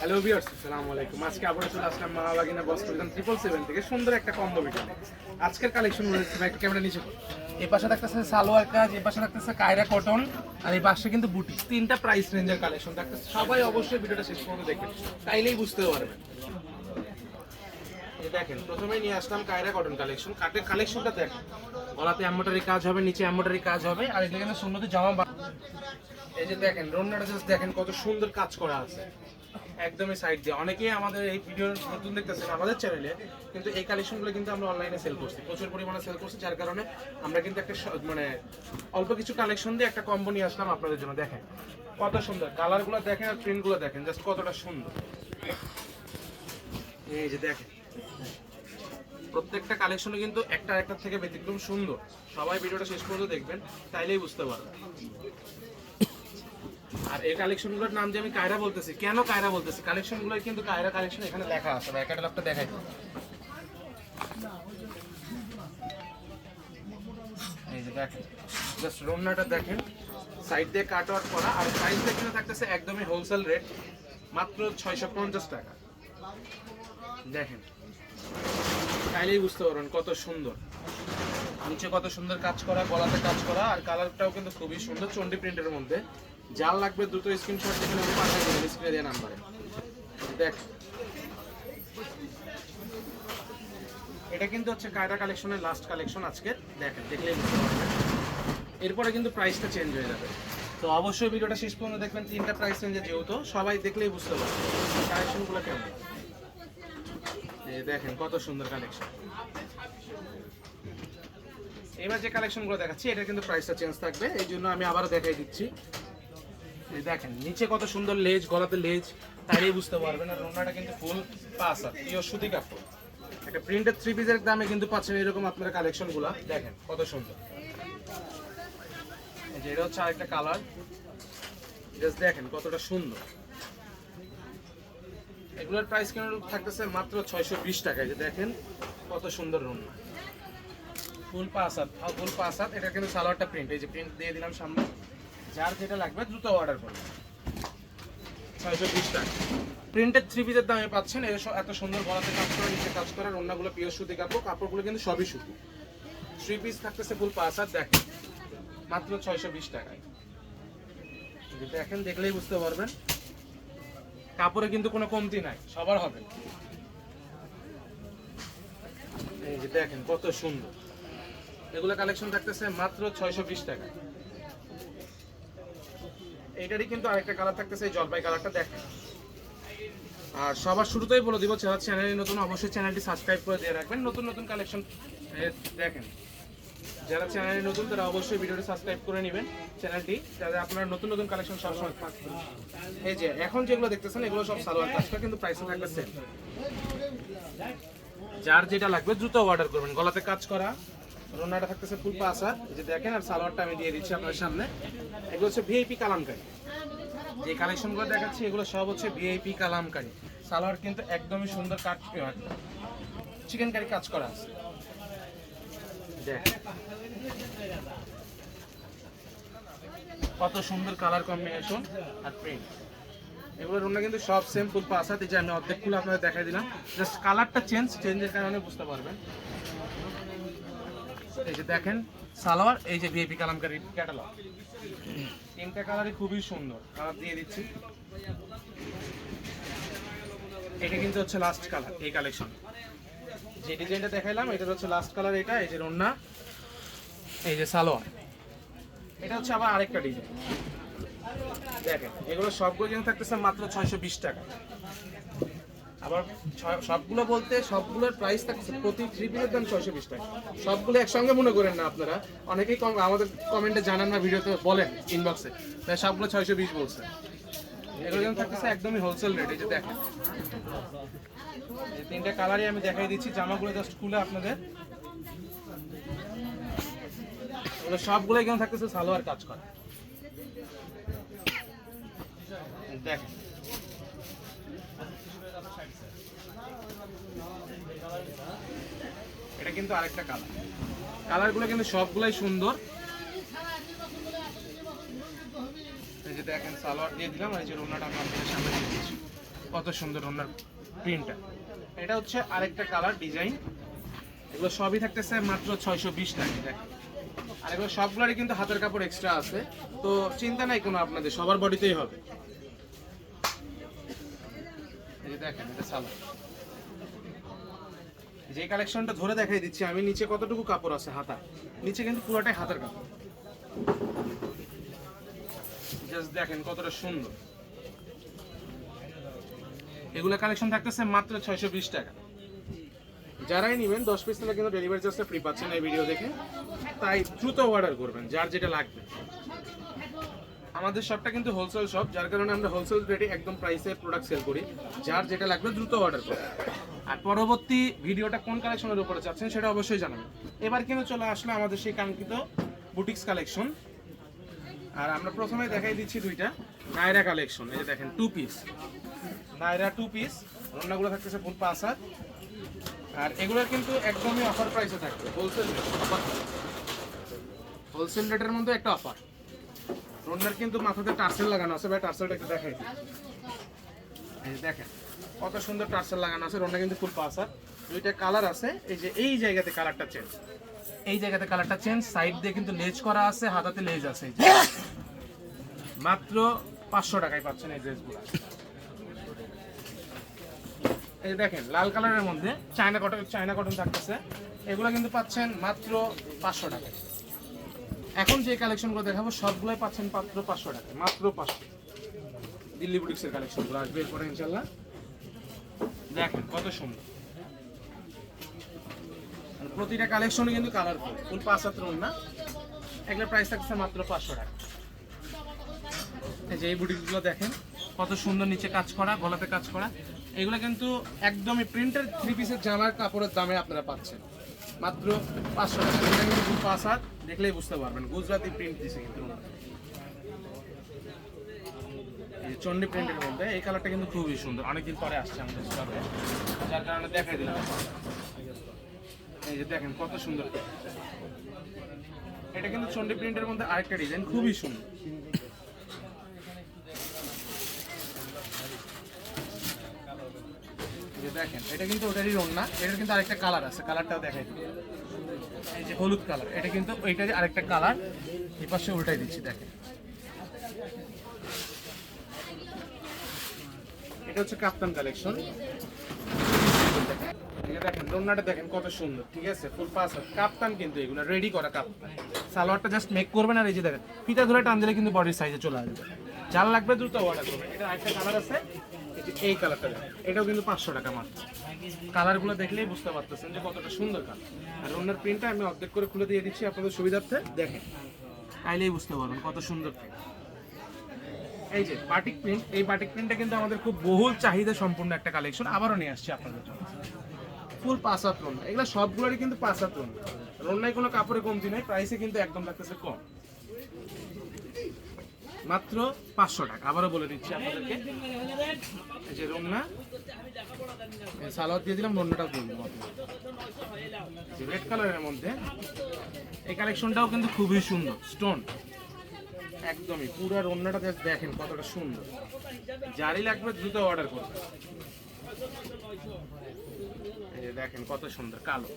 Hello viewers আসসালামু আলাইকুম আজকে আবার চলে আসলাম মামাবাগিনা বস প্রধান ট্রিপল সেভেন থেকে সুন্দর একটা কম্বো ভিডিও আজকের কালেকশন রয়েছে ভাই একটু ক্যামেরা নিচে। এই পাশে থাকতেছে সালোয়ার কাজ এই পাশে থাকতেছে কায়রা কটন আর এই পাশে কিন্তু বুটি তিনটা প্রাইস রেঞ্জের কালেকশন থাকতেছে সবাই অবশ্যই ভিডিওটা শেষ পর্যন্ত দেখবেন তাইলেই বুঝতে পারবেন দেখেন প্রথমেই নিয়ে আসলাম কায়রা কটন কালেকশন কাটের কালেকশনটা দেখেন গলাতে এম্বোটারি কাজ হবে নিচে এম্বোটারি কাজ হবে আর এটা কিন্তু সুন্দর জামা এই যে দেখেন রন্নাটা জাস্ট দেখেন কত সুন্দর কাজ করা আছে। একদমই সাইড দিয়ে। অনেকেই আমাদের এই ভিডিও নতুন দেখতেছেন আমাদের চ্যানেলে কিন্তু এই কালেকশনগুলো কিন্তু আমরা অনলাইনে সেল করছি। প্রচুর পরিমাণে সেল করছি, যার কারণে আমরা কিন্তু একটা মানে অল্প কিছু কালেকশন দিয়ে একটা কম্বো নিয়ে আসলাম আপনাদের জন্য। দেখেন, কত সুন্দর। কালারগুলো দেখেন আর প্রিন্টগুলো দেখেন জাস্ট কতটা সুন্দর। এই যে দেখেন, প্রত্যেকটা কালেকশনে কিন্তু একটা একটা থেকে ব্যতিক্রম সুন্দর। সবাই ভিডিওটা শেষ পর্যন্ত দেখবেন, তাইলেই বুঝতে পারবেন। আর এই কালেকশনগুলোর নাম যে আমি কায়রা বলতেছি, কেন কায়রা বলতেছি? কালেকশনগুলো কিন্তু কায়রা কালেকশন এখানে লেখা আছে, বা ক্যাটালগটা দেখাই। এই যে দেখেন জাস্ট রোমনাটা দেখেন। সাইড দিয়ে কাট ওয়ার্ক করা, আর প্রাইস এখানে থাকতেছে একদমই হোলসেল রেট মাত্র ছয়শো পঞ্চাশ টাকা। দেখেন তাইলেই বুঝতে পারবেন কত সুন্দর। নিচে কত সুন্দর কাজ করা, গলাতে কাজ করা, আর কালারটাও কিন্তু খুবই সুন্দর চন্ডি প্রিন্টের মধ্যে। যার লাগবে দ্রুত স্ক্রিনশট দেখে আমি পাঠিয়ে দেবেন স্ক্রিনে দেওয়া নাম্বারে দেখ। এটা কিন্তু হচ্ছে কায়রা কালেকশনের লাস্ট কালেকশন আজকে। দেখেন দেখলেই বুঝতে পারবেন এরপরে কিন্তু প্রাইসটা চেঞ্জ হয়ে যাবে। তো অবশ্যই ভিডিওটা শেষ পর্যন্ত দেখবেন, তিনটা প্রাইস চেঞ্জে যেহেতু, সবাই দেখলেই বুঝতে পারবে কালেকশনগুলো কেমন। দেখেন কত সুন্দর কালেকশন এবার যে কালেকশনগুলো দেখাচ্ছি এটা কিন্তু প্রাইসটা চেঞ্জ থাকবে, এই জন্য আমি আবারও দেখাই দিচ্ছি। দেখেন, নিচে কত সুন্দর লেজ, গলাতে লেজ, তাইলেই বুঝতে পারবেন। আর রোনাটা কিন্তু ফুল পাস আর সুতি কাপড়। একটা প্রিন্টেড থ্রি পিসের দামে কিন্তু পাচ্ছেন এরকম আপনারা কালেকশনগুলো দেখেন, কত সুন্দর। যে এটা হচ্ছে আরেকটা কালার জাস্ট দেখেন কতটা সুন্দর। এগুলোর প্রাইস কেন থাকতেছে মাত্র ছয়শো বিশ টাকায়? যে দেখেন কত সুন্দর রুমনা ফুল হাত ফুল হাত, এটা কিন্তু সালোয়ারটা প্রিন্ট এই যে প্রিন্ট দিয়ে দিলাম সামনে। যার যেটা লাগবে দ্রুত অর্ডার করবেন ছয়শো বিশ টাকা। প্রিন্টেড থ্রি পিসের দামে পাচ্ছেন এর এত সুন্দর গলাতে কাজ করে নিচে কাজ করে রান্নাগুলো পিওর সুতি কাপড় কাপড়গুলো কিন্তু সবই সুতি। থ্রি পিস থাকতেছে ফুল পাঁচ হাত দেখেন মাত্র ছয়শো বিশ টাকায়। দেখেন দেখলেই বুঝতে পারবেন। কাপড়ে কিন্তু কোনো কমতি নাই সবার হবে। এই যে দেখেন কত সুন্দর। এগুলো কালেকশন থাকতেছে মাত্র ছয়শো বিশ টাকা এইটারই কিন্তু আরেকটা কালার থাকতেছে, এই জলপাই কালারটা দেখেন আর সবার শুরুতেই বলে দিব, যারা চ্যানেলে নতুন, অবশ্যই চ্যানেলটি সাবস্ক্রাইব করে দিয়ে রাখবেন। নতুন নতুন কালেকশন দেখেন। যারা চ্যানেলে নতুন, তারা অবশ্যই ভিডিওটি সাবস্ক্রাইব করে নেবেন চ্যানেলটি যাতে আপনারা নতুন নতুন কালেকশন সবসময় পান। এই যে, এখন যেগুলো দেখতেছেন, এগুলো সব সালোয়ার কাজটা কিন্তু প্রাইসে থাকবে সেম যার যেটা লাগবে, দ্রুত অর্ডার করবেন। গলাতে কাজ করা রোনাটা থাকতেছে ফুল পাসা এই যে দেখেন, আর সালোয়ারটা আমি দিয়ে দিচ্ছি আপনার সামনে। এগুলো হচ্ছে ভিআইপি কালামকারী। যে কালেকশনগুলো দেখাচ্ছি, এগুলো সব হচ্ছে ভিআইপি কালামকারী। সালোয়ার কিন্তু একদমই সুন্দর কাট চিকেন কারি কাজ করা আছে। কত সুন্দর কালার কম্বিনেশন আর প্রিন্ট এগুলো রুমটা কিন্তু সব সেম ফুল এই যে আমি অর্ধেক খুলে আপনাদের দেখাই দিলাম। জাস্ট কালারটা চেঞ্জ চেঞ্জের কারণে বুঝতে পারবেন। এই যে দেখেন, সালোয়ার, এই যে ভিআইপি কালামকারী ক্যাটালগ তিনটা কালারই খুবই সুন্দর, কালার দিয়ে দিচ্ছি। এটা কিন্তু হচ্ছে লাস্ট কালার এই কালেকশন যে ডিজাইনটা দেখাইলাম এটা হচ্ছে লাস্ট কালার এটা, এই যে রন্না, এই যে সালোয়ার। এটা হচ্ছে আবার আরেকটা ডিজাইন দেখেন, এগুলো সবগুলো কিন্তু থাকতেছে মাত্র ছয়শো বিশ টাকা। আবার সবগুলো বলতে সবগুলোর প্রাইস থাকছে প্রতি থ্রি দাম ছয়শো বিশ টাকা। সবগুলো একসঙ্গে মনে করেন না আপনারা। অনেকেই কম- আমাদের কমেন্টে জানান না ভিডিওতে বলেন ইনবক্সে তাই সবগুলো ছয়শো বিশ বলছে। এগুলো কিন্তু থাকতেছে একদমই হোলসেল রেট এই যে দেখেন। তিনটা কালারই আমি দেখাই দিচ্ছি, জামাগুলো জাস্ট খুলে আপনাদের। সবগুলোই কিন্তু থাকতেছে সালোয়ার কাজ করা। দেখেন। এটা কিন্তু আরেকটা কালার কালারগুলো কিন্তু সবগুলাই সুন্দর। এই সালোয়ার দিয়ে দিলাম যে রোনাটা আপনাদের সামনে। কত সুন্দর প্রিন্টটা এটা হচ্ছে আরেকটা কালার ডিজাইন এগুলো সবই থাকতেছে মাত্র ছয়শো বিশ আর এগুলো সবগুলোরই কিন্তু হাতের কাপড় এক্সট্রা আছে। তো চিন্তা নাই কোনো আপনাদের, সবার বডিতেই হবে। যে কালেকশনটা ধরে দেখাই দিচ্ছি, আমি নিচে কতটুকু কাপড় আছে হাতা নিচে কিন্তু পুরোটাই হাতের কাপড়। জাস্ট দেখেন কতটা সুন্দর। এগুলো কালেকশন থাকতেছে মাত্র ছয়শো বিশ টাকা। যারাই নেবেন, দশ পিস নিলে কিন্তু ডেলিভারি চার্জটা ফ্রি পাচ্ছেন এই ভিডিও দেখে। তাই দ্রুত অর্ডার করবেন, যার যেটা লাগবে। আমাদের শপটা কিন্তু হোলসেল শপ যার কারণে আমরা হোলসেল রেটে একদম প্রাইসে প্রোডাক্ট সেল করি, যার যেটা লাগবে দ্রুত অর্ডার করুন। আর পরবর্তী ভিডিওটা কোন কালেকশনের উপরে চাচ্ছেন সেটা অবশ্যই জানাবেন। এবার কিন্তু চলে আসলো আমাদের সেই কাঙ্ক্ষিত বুটিক্স কালেকশন আর আমরা প্রথমে দেখাই দিচ্ছি দুইটা। নায়রা কালেকশন এই যে দেখেন two piece Naira two piece রান্নাগুলো থাকতেছে ফুল পাঁচ হাত। আর এগুলোর কিন্তু একদমই অফার প্রাইসে থাকবে হোলসেল অফার হোলসেল রেটের মধ্যে একটা অফার রোনার কিন্তু মাথাতে টার্সেল লাগানো আছে, ভাই, টার্সেলটা একটু দেখাই এই দেখেন, কত সুন্দর টার্সেল লাগানো আছে রোনা কিন্তু ফুল পাঁচ হাত দুইটা কালার আছে, এই যে এই জায়গাতে কালারটা চেঞ্জ এই জায়গাতে কালারটা চেঞ্জ সাইড দিয়ে কিন্তু লেজ করা আছে, হাতাতে লেজ আছে, এই যে। মাত্র পাঁচশো টাকায় পাচ্ছেন এই ড্রেসগুলো এই দেখেন, লাল কালারের মধ্যে চায়না কটন চায়না কটন থাকতেছে, এগুলো কিন্তু পাচ্ছেন মাত্র পাঁচশো টাকায়। এখন যে কালেকশনগুলো দেখাবো, সবগুলোই পাচ্ছেন মাত্র পাঁচশো টাকা মাত্র পাঁচশো। দিল্লি বুটিক্সের কালেকশনগুলো আসবে এরপরে ইনশাল্লাহ দেখেন কত সুন্দর। প্রতিটা কালেকশনে কিন্তু কালারফুল ফুল পাঁচ হাত না এগুলোর প্রাইস থাকছে মাত্র পাঁচশো টাকা। এই যে এই বুটিকগুলো দেখেন, কত সুন্দর নিচে কাজ করা, গলাতে কাজ করা। এগুলো কিন্তু একদমই প্রিন্টের থ্রি পিসের জামার কাপড়ের দামে আপনারা পাচ্ছেন। মাত্র পাঁচশো টাকা। কিন্তু হাত, দেখলেই বুঝতে পারবেন। গুজরাটি প্রিন্ট দিছে কিন্তু চন্ডী প্রিন্টের মধ্যে, এই কালারটা কিন্তু খুবই সুন্দর। অনেকদিন পরে আসছে আমাদের যার কারণে দেখাই দিলাম। এই যে দেখেন কত সুন্দর। এটা কিন্তু চন্ডী প্রিন্টের মধ্যে আরেকটা ডিজাইন খুবই সুন্দর। যে দেখেন, এটা কিন্তু ওটারই রং না, এটার কিন্তু আরেকটা কালার আছে কালারটাও দেখাই এই যে হলুদ কালার এটা কিন্তু ওইটারই আরেকটা কালার এই পাশে উল্টাই দিচ্ছি, দেখেন। এটা হচ্ছে কাপ্তান কালেকশন দেখেন দোলনাটা দেখেন কত সুন্দর, ঠিক আছে? ফুল পাস কাপ্তান কিন্তু এগুলো রেডি করা কাপ্তান। সালোয়ারটা জাস্ট মেক করবেন আর এই যে দেখেন, ফিতা ধরে টান দিলে কিন্তু বডির সাইজে চলে আসবে। যার লাগবে দ্রুত অর্ডার করবেন। এটা একটা কালার আছে এই কালারটা এটাও কিন্তু পাঁচশো টাকা মাত্র। কালারগুলো দেখলেই বুঝতে পারতেছেন যে কতটা সুন্দর কালার আর অন্যের প্রিন্টটা আমি অর্ধেক করে খুলে দিয়ে দিচ্ছি, আপনাদের সুবিধার্থে দেখেন। তাইলেই বুঝতে পারবেন কত সুন্দর। এই যে বাটিক প্রিন্ট এই বাটিক প্রিন্টটা কিন্তু আমাদের খুব বহুল চাহিদা সম্পূর্ণ একটা কালেকশন আবারও নিয়ে আসছি আপনাদের জন্য। ফুল পাঁচ হাত রোনা এগুলো সবগুলোরই কিন্তু পাঁচ হাত রোনা রোনায় কোনো কাপড়ে কমতি নেই প্রাইসে কিন্তু একদম লাগতেছে কম। মাত্র পাঁচশো টাকা। আবারও বলে দিচ্ছি আপনাদেরকে। এই যে রোনা সালোয়ার দিয়ে দিলাম রোনাটাও দিয়ে রেড কালারের মধ্যে, এই কালেকশনটাও কিন্তু খুবই সুন্দর স্টোন একদমই, পুরো রান্নাটা দেখেন কতটা সুন্দর। জারি লাগবে দ্রুত অর্ডার করবে দেখেন কত সুন্দর, কালো।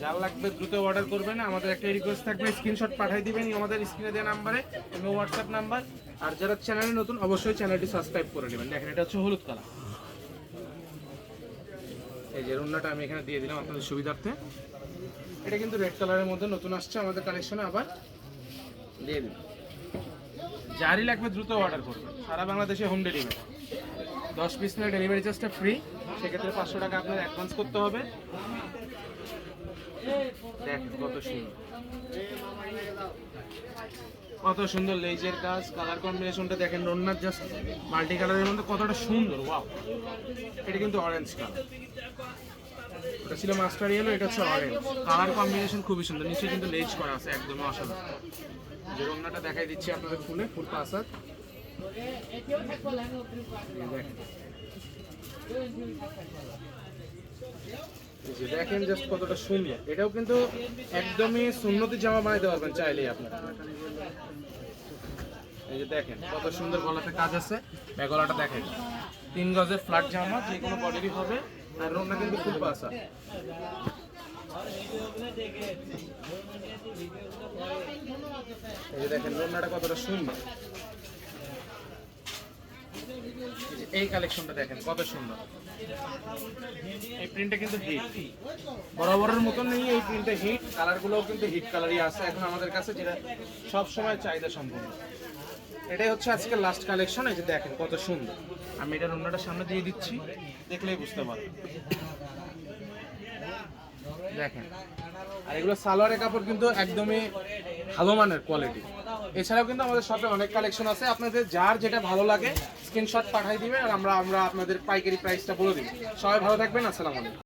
যার লাগবে দ্রুত অর্ডার করবেন। আমাদের একটা রিকোয়েস্ট থাকবে স্ক্রিনশট পাঠিয়ে দিবেন আমাদের স্ক্রিনে দেওয়া নাম্বারে এবং হোয়াটসঅ্যাপ নাম্বার আর যারা চ্যানেলে নতুন, অবশ্যই চ্যানেলটি সাবস্ক্রাইব করে নেবেন। দেখেন, এটা হচ্ছে হলুদ কালার এই যে রুন্নাটা আমি এখানে দিয়ে দিলাম আপনাদের সুবিধার্থে। এটা কিন্তু রেড কালারের মধ্যে নতুন আসছে, আমাদের কালেকশনে আবার দিয়ে দিন যারই লাগবে দ্রুত অর্ডার করবেন। সারা বাংলাদেশে হোম ডেলিভারি দশ পিস নিলে ডেলিভারি চার্জটা ফ্রি সেক্ষেত্রে পাঁচশো টাকা আপনার অ্যাডভান্স করতে হবে। দেখেন কত সুন্দর। কত সুন্দর লেজের কাজ কালার কম্বিনেশনটা দেখেন রন্নার জাস্ট মাল্টি কালারের মধ্যে কতটা সুন্দর ওয়াও এটা কিন্তু অরেঞ্জ কালার ওটা ছিল মাস্টার ইয়েলো এটা হচ্ছে অরেঞ্জ কালার কম্বিনেশন খুবই সুন্দর। নিচে কিন্তু লেজ করা আছে একদমই অসাধারণ। যে রন্নাটা দেখাই দিচ্ছি আপনাদের ফুলে ফুল পাসার দেখেন জাস্ট কতটা সুন্দর এটাও কিন্তু একদমই সুন্নতি জামা বানাইতে পারবেন চাইলেই আপনারা। এই যে দেখেন, কত সুন্দর গলাতে কাজ আছে। ব্যাগলাটা দেখেন, তিন গজের ফ্ল্যাট জামা, যে কোনো বডিরই হবে। আর রোনা কিন্তু ফুল পাসা এই যে দেখেন রোনাটা কতটা সুন্দর এই কালেকশনটা দেখেন, কত সুন্দর। এই প্রিন্টটা কিন্তু হিট বরাবরের মতন নেই এই প্রিন্টে হিট কালারগুলোও কিন্তু হিট কালারই আছে। এখন আমাদের কাছে যেটা সব সময় চাহিদা সম্পূর্ণ এটাই হচ্ছে আজকে লাস্ট কালেকশন এই যে দেখেন, কত সুন্দর। আমি এটা রুমনাটা সামনে দিয়ে দিচ্ছি। দেখলেই বুঝতে পারবেন। দেখেন। আর এগুলো সালোয়ারের কাপড় কিন্তু একদমই ভালো মানের কোয়ালিটি এছাড়াও কিন্তু আমাদের শপে অনেক কালেকশন আছে। আপনাদের যার যেটা ভালো লাগে স্ক্রিনশট পাঠাই দিবেন আর আমরা আমরা আপনাদের পাইকারি প্রাইসটা বলে দিই। সবাই ভালো থাকবেন, আসসালামু আলাইকুম।